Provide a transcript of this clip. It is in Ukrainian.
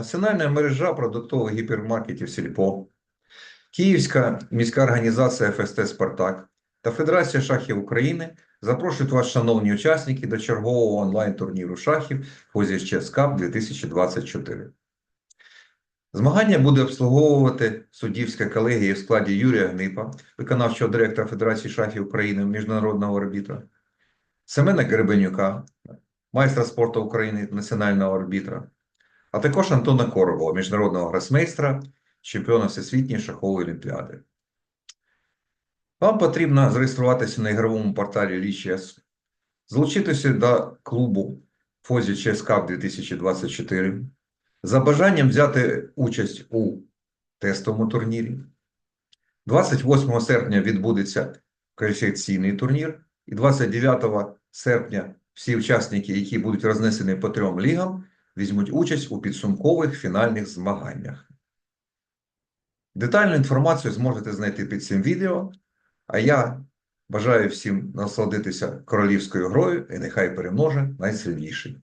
Національна мережа продуктових гіпермаркетів Сільпо, Київська міська організація ФСТ Спартак та Федерація шахів України запрошують вас, шановні учасники, до чергового онлайн-турніру шахів Позіщес Кап 2024. Змагання буде обслуговувати суддівська колегія в складі Юрія Гнипа, виконавчого директора Федерації шахів України міжнародного арбітра, Семена Гребенюка, майстра спорту України національного арбітра, а також Антона Коробова, міжнародного гросмейстра, чемпіона Всесвітньої шахової олімпіади. Вам потрібно зареєструватися на ігровому порталі Лічес, залучитися до клубу Фозі ЧС Cup 2024, за бажанням взяти участь у тестовому турнірі. 28 серпня відбудеться кваліфікаційний турнір, і 29 серпня всі учасники, які будуть рознесені по трьом лігам, візьмуть участь у підсумкових фінальних змаганнях. Детальну інформацію зможете знайти під цим відео. А я бажаю всім насолодитися королівською грою і нехай переможе найсильніший.